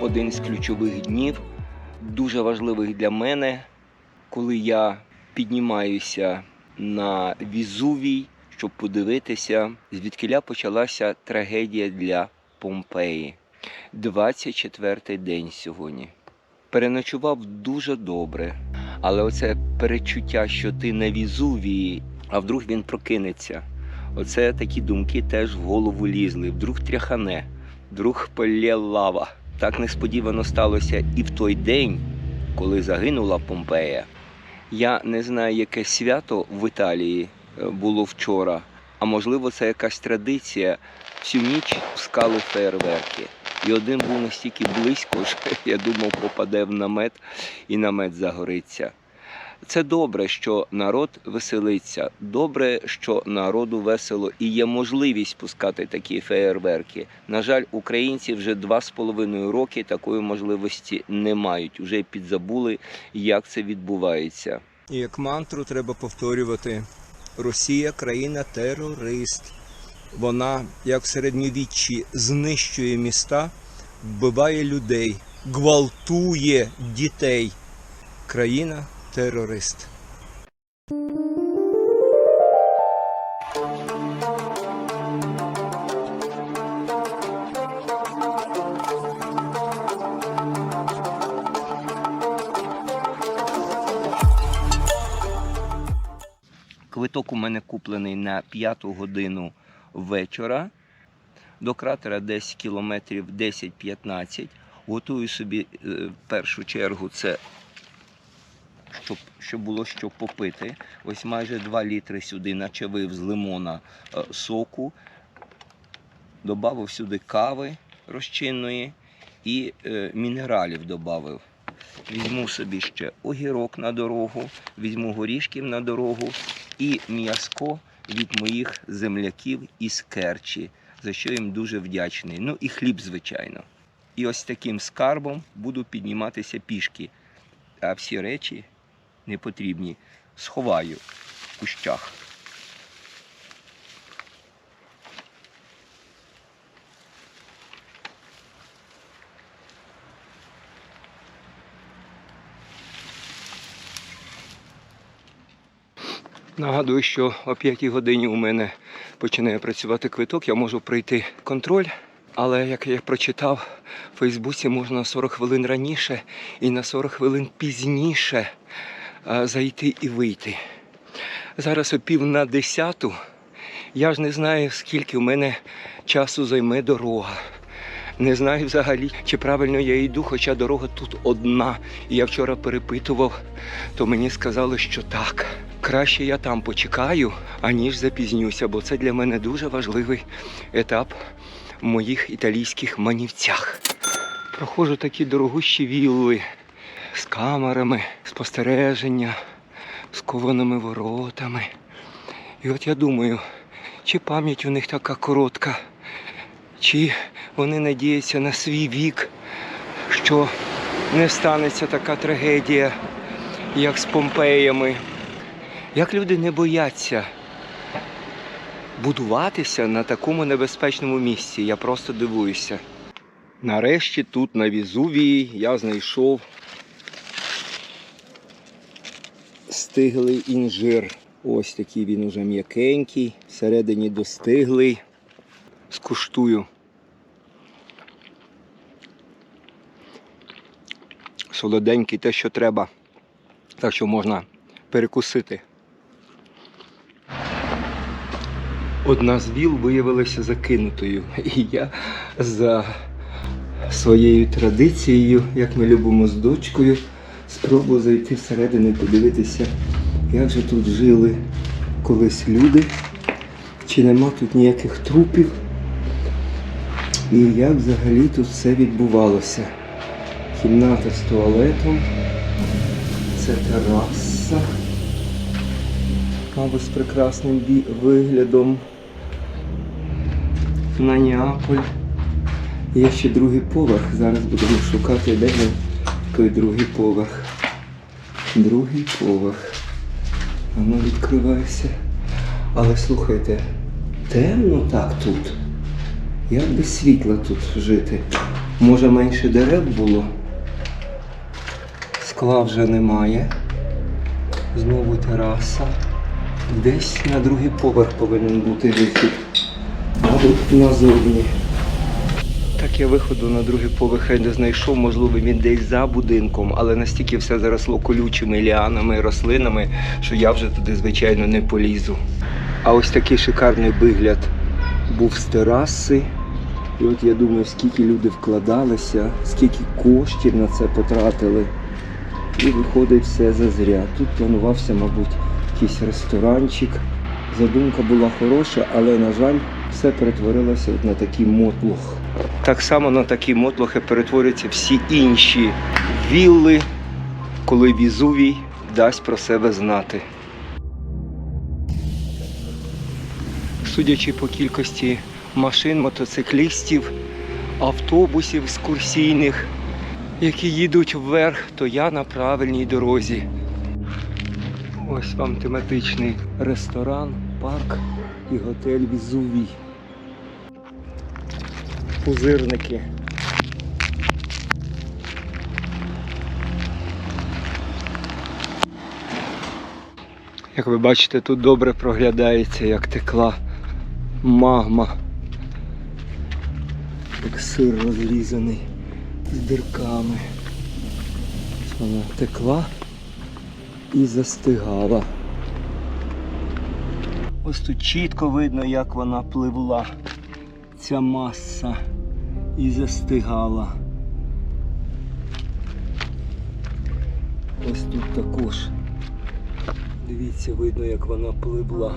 один з ключових днів, дуже важливих для мене, коли я піднімаюся на Візувій, щоб подивитися, звідкиля почалася трагедія для Помпеї. 24-й день сьогодні. Переночував дуже добре, але оце перечуття, що ти на Візувії, а вдруг він прокинеться. Оце такі думки теж в голову лізли. Вдруг тряхане, вдруг полє лава. Так несподівано сталося і в той день, коли загинула Помпея. Я не знаю, яке свято в Італії е, було вчора, а можливо, це якась традиція. Всю ніч пускали фейерверки. І один був настільки близько, що я думав, попаде в намет і намет загориться. Це добре, що народ веселиться. Добре, що народу весело і є можливість пускати такі феєрверки. На жаль, українці вже два з половиною роки такої можливості не мають. Уже підзабули, як це відбувається. І як мантру треба повторювати: Росія країна терорист. Вона, як в середньовіччі, знищує міста, вбиває людей, гвалтує дітей. Країна терорист. Квиток у мене куплений на п'яту годину вечора. До кратера десь кілометрів 10-15. Готую собі е, в першу чергу це, щоб, щоб було що попити. Ось майже 2 літри сюди начавив з лимона е, соку. Добавив сюди кави розчинної і е, мінералів додав. Візьму собі ще огірок на дорогу, візьму горішків на дорогу і м'язко від моїх земляків із Керчі, за що їм дуже вдячний. Ну і хліб, звичайно. І ось таким скарбом буду підніматися пішки. А всі речі непотрібні сховаю в кущах. Нагадую, що о 5 годині у мене починає працювати квиток, я можу пройти контроль. Але як я прочитав, в Фейсбуці можна на 40 хвилин раніше і на 40 хвилин пізніше зайти і вийти. Зараз о пів на десяту. Я ж не знаю, скільки в мене часу займе дорога. Не знаю взагалі, чи правильно я йду, хоча дорога тут одна. І я вчора перепитував, то мені сказали, що так. Краще я там почекаю, аніж запізнюся, бо це для мене дуже важливий етап в моїх італійських манівцях. Проходжу такі дорогущі вілли з камерами, спостереження, з кованими воротами. І от я думаю, чи пам'ять у них така коротка, чи вони надіються на свій вік, що не станеться така трагедія, як з Помпеями. Як люди не бояться будуватися на такому небезпечному місці, я просто дивуюся. Нарешті тут на Візувії я знайшов стиглий інжир. Ось такий він уже м'якенький, всередині достиглий. Скуштую. Солоденький те, що треба. Так що можна перекусити. Одна з віл виявилася закинутою. І я за своєю традицією, як ми любимо з дочкою, спробую зайти всередину і подивитися, як же тут жили колись люди, чи нема тут ніяких трупів, і як взагалі тут все відбувалося. Кімната з туалетом, це тераса, мабуть, з прекрасним виглядом на Неаполь. Є ще другий поверх. Зараз будемо шукати, де той другий поверх. Другий поверх. Воно відкривається. Але слухайте, темно так тут. Як без світла тут жити? Може менше дерев було. Скла вже немає. Знову тераса. Десь на другий поверх повинен бути вихід. Мабуть, назовні. Так я виходу на другий поверх не знайшов, можливо, він десь за будинком, але настільки все заросло колючими ліанами, рослинами, що я вже туди, звичайно, не полізу. А ось такий шикарний вигляд був з тераси. І от я думаю, скільки люди вкладалися, скільки коштів на це потратили. І виходить все зазря. Тут планувався, мабуть, якийсь ресторанчик. Задумка була хороша, але, на жаль, все перетворилося от на такий мотлох. Так само на такі мотлохи перетворюються всі інші вілли, коли Візувій дасть про себе знати. Судячи по кількості машин, мотоциклістів, автобусів екскурсійних, які їдуть вверх, то я на правильній дорозі. Ось вам тематичний ресторан, парк і готель Візувій. Пузирники. Як ви бачите, тут добре проглядається, як текла магма. Як сир розрізаний з дирками. Ось Вона текла і застигала. Ось тут чітко видно, як вона пливла, ця маса і застигала. Ось тут також. Дивіться, видно, як вона пливла.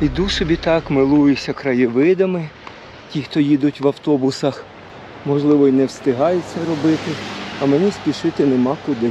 Іду собі так, милуюся краєвидами. Ті, хто їдуть в автобусах, можливо, і не встигають це робити, а мені спішити нема куди.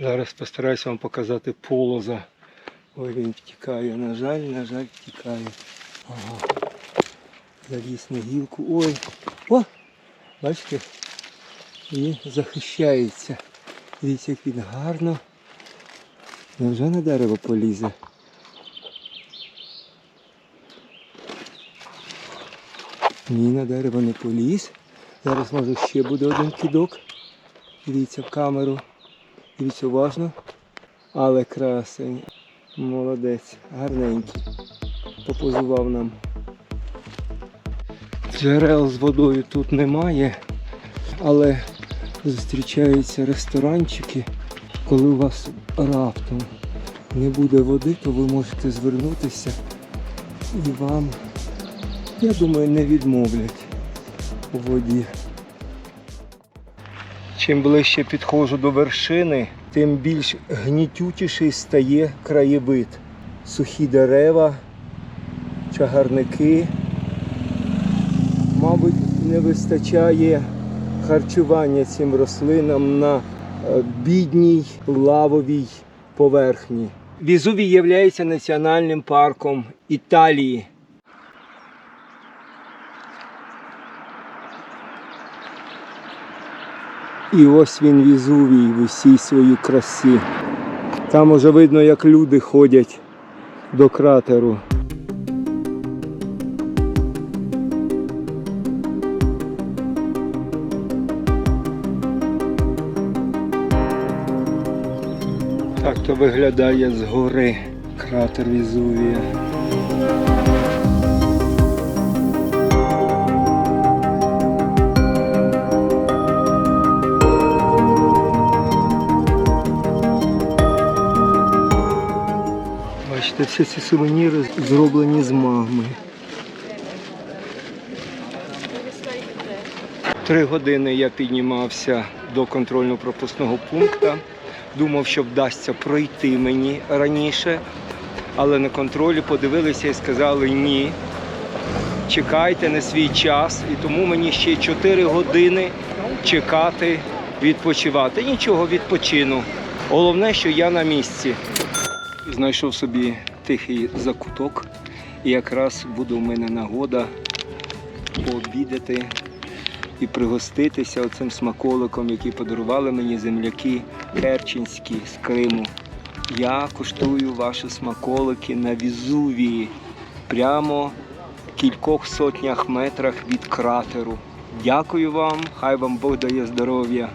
Зараз постараюся вам показати полоза. Ой, він втікає. На жаль, на жаль, втікає. Ага. Заліз на гілку. Ой! О! Бачите? І захищається. Дивіться, як він гарно. Невже на дерево полізе? Ні, на дерево не поліз. Зараз може ще буде один кидок. Дивіться в камеру. Дивіться уважно. Але красень. Молодець, гарненький. Попозував нам. Джерел з водою тут немає, але зустрічаються ресторанчики. Коли у вас раптом не буде води, то ви можете звернутися і вам, я думаю, не відмовлять у воді. Чим ближче підходжу до вершини, тим більш гнітючіший стає краєвид. Сухі дерева, чагарники. Мабуть, не вистачає харчування цим рослинам на е, бідній лавовій поверхні. Візувій є національним парком Італії. І ось він Візувій в усій своїй красі. Там уже видно, як люди ходять до кратеру. Так то виглядає згори кратер Візувія. Бачите, всі ці сувеніри зроблені з магми. Три години я піднімався до контрольно-пропускного пункту. Думав, що вдасться пройти мені раніше, але на контролі подивилися і сказали ні. Чекайте на свій час, і тому мені ще 4 години чекати, відпочивати. Нічого, відпочину. Головне, що я на місці. Знайшов собі тихий закуток, і якраз буде у мене нагода пообідати і пригоститися оцим смаколиком, який подарували мені земляки керченські з Криму. Я куштую ваші смаколики на Візувії, прямо в кількох сотнях метрах від кратеру. Дякую вам, хай вам Бог дає здоров'я.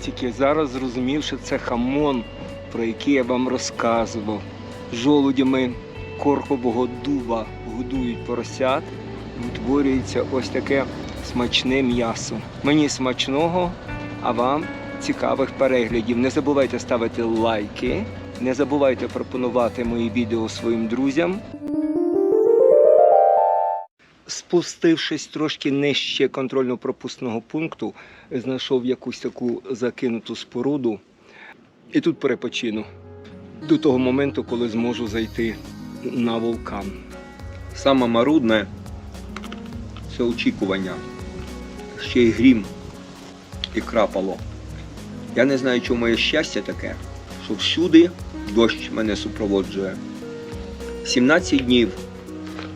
Тільки зараз зрозумів, що це хамон, про який я вам розказував. Жолудями коркового дуба годують поросят, утворюється ось таке смачне м'ясо. Мені смачного, а вам цікавих переглядів. Не забувайте ставити лайки, не забувайте пропонувати мої відео своїм друзям. Спустившись трошки нижче контрольно-пропускного пункту, знайшов якусь таку закинуту споруду і тут перепочину до того моменту, коли зможу зайти на вулкан. Саме марудне це очікування. Ще й грім і крапало. Я не знаю, чому моє щастя таке, що всюди дощ мене супроводжує. 17 днів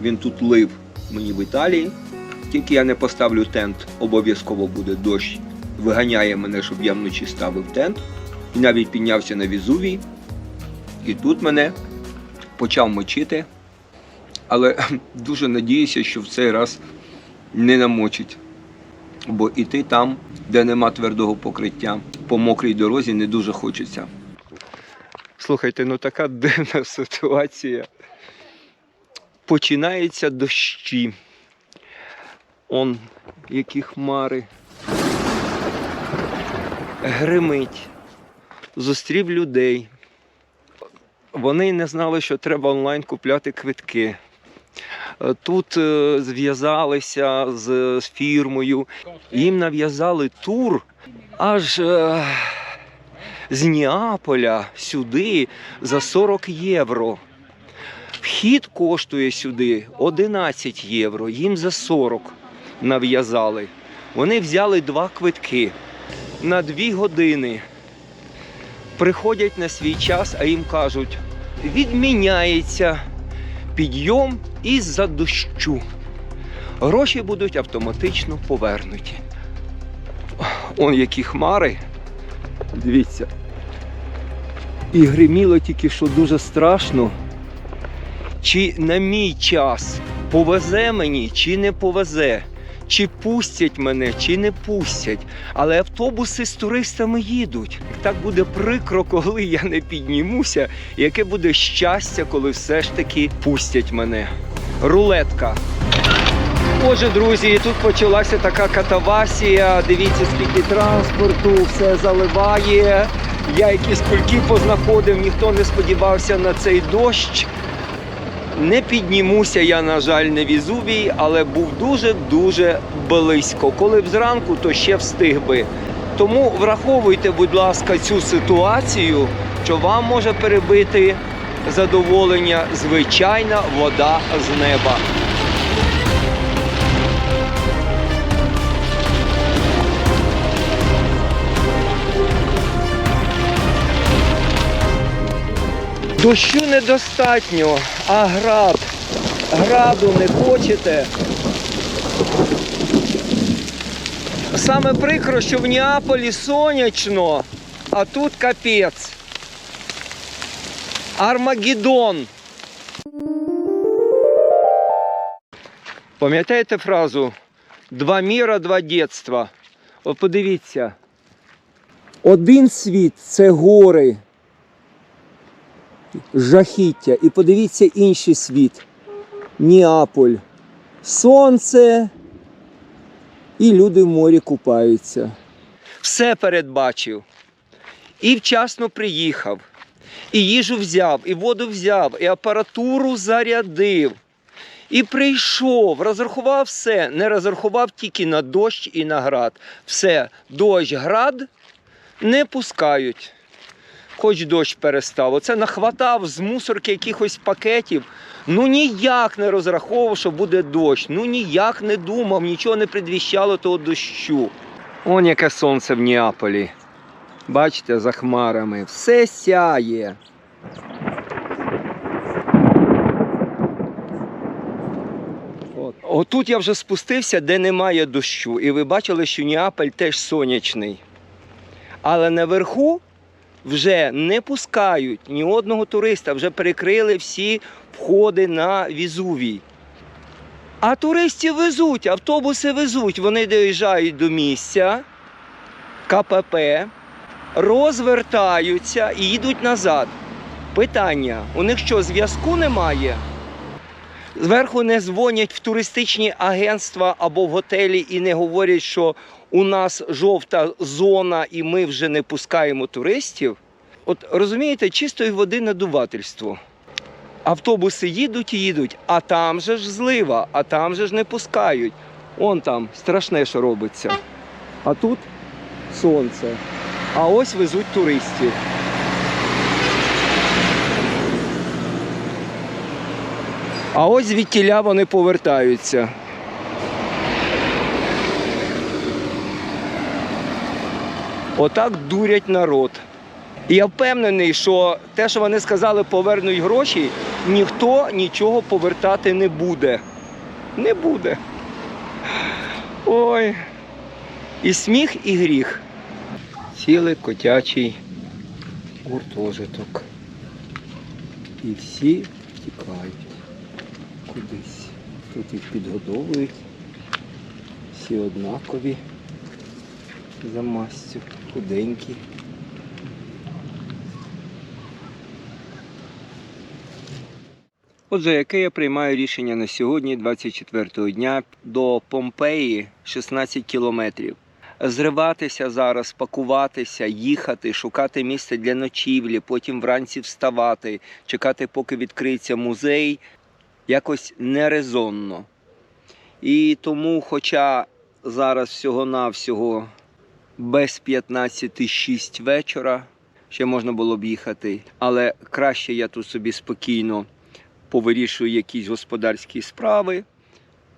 він тут лив мені в Італії. Тільки я не поставлю тент, обов'язково буде дощ. Виганяє мене, щоб я вночі ставив тент. І навіть піднявся на Візувій. І тут мене почав мочити. Але дуже надіюся, що в цей раз не намочить. Бо іти там, де нема твердого покриття, по мокрій дорозі не дуже хочеться. Слухайте, ну така дивна ситуація. Починаються дощі. Он які хмари. Гримить. Зустрів людей. Вони не знали, що треба онлайн купляти квитки. Е, Тут е, зв'язалися з, фірмою, їм нав'язали тур аж е, з Неаполя сюди за 40 євро. Вхід коштує сюди 11 євро, їм за 40 нав'язали. Вони взяли два квитки на дві години. Приходять на свій час, а їм кажуть, відміняється підйом із-за дощу. Гроші будуть автоматично повернуті. Он які хмари. Дивіться. І гриміло тільки що дуже страшно. Чи на мій час повезе мені, чи не повезе, чи пустять мене, чи не пустять. Але автобуси з туристами їдуть. Так буде прикро, коли я не піднімуся. Яке буде щастя, коли все ж таки пустять мене. Рулетка. Отже, друзі, тут почалася така катавасія. Дивіться, скільки транспорту, все заливає. Я якісь кульки познаходив, ніхто не сподівався на цей дощ. Не піднімуся я, на жаль, не Візувій, але був дуже-дуже близько. Коли б зранку, то ще встиг би. Тому враховуйте, будь ласка, цю ситуацію, що вам може перебити задоволення звичайна вода з неба. Дощу недостатньо, а град. Граду не хочете. Саме прикро, що в Неаполі сонячно, а тут капець. Армагеддон. Пам'ятаєте фразу Два міра, два дєтства. От подивіться. Один світ це гори жахіття. І подивіться інший світ. Неаполь. Сонце. І люди в морі купаються. Все передбачив. І вчасно приїхав. І їжу взяв, і воду взяв, і апаратуру зарядив. І прийшов, розрахував все, не розрахував тільки на дощ і на град. Все, дощ, град не пускають хоч дощ перестав. Оце нахватав з мусорки якихось пакетів. Ну ніяк не розраховував, що буде дощ. Ну ніяк не думав, нічого не предвіщало того дощу. Он яке сонце в Неаполі. Бачите, за хмарами. Все сяє. Отут я вже спустився, де немає дощу. І ви бачили, що Неаполь теж сонячний. Але наверху вже не пускають ні одного туриста, вже перекрили всі входи на Візувій. А туристів везуть, автобуси везуть. Вони доїжджають до місця КПП, розвертаються і їдуть назад. Питання: у них що, зв'язку немає? Зверху не дзвонять в туристичні агентства або в готелі і не говорять, що у нас жовта зона і ми вже не пускаємо туристів. От розумієте, чистої води надувательство. Автобуси їдуть і їдуть, а там же ж злива, а там же ж не пускають. Он там страшне, що робиться. А тут сонце. А ось везуть туристів. А ось звідтіля вони повертаються. Отак дурять народ. І я впевнений, що те, що вони сказали, повернуть гроші, ніхто нічого повертати не буде. Не буде. Ой. І сміх, і гріх. Цілий котячий гуртожиток. І всі втікають кудись. Тут їх підгодовують. Всі однакові за мастю, худенькі. Отже, яке я приймаю рішення на сьогодні, 24-го дня, до Помпеї 16 кілометрів. Зриватися зараз, пакуватися, їхати, шукати місце для ночівлі, потім вранці вставати, чекати, поки відкриється музей, якось нерезонно. І тому, хоча зараз всього-навсього без 15.06 вечора ще можна було б їхати, але краще я тут собі спокійно повирішую якісь господарські справи.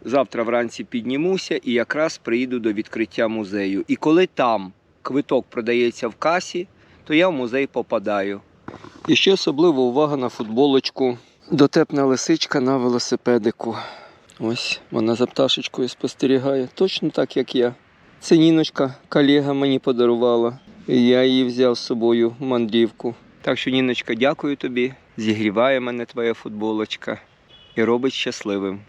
Завтра вранці піднімуся і якраз приїду до відкриття музею. І коли там квиток продається в касі, то я в музей попадаю. І ще особлива увага на футболочку. Дотепна лисичка на велосипедику. Ось вона за пташечкою спостерігає, точно так, як я. Це Ніночка, колега мені подарувала. І я її взяв з собою в мандрівку. Так що, Ніночка, дякую тобі. Зігріває мене твоя футболочка і робить щасливим.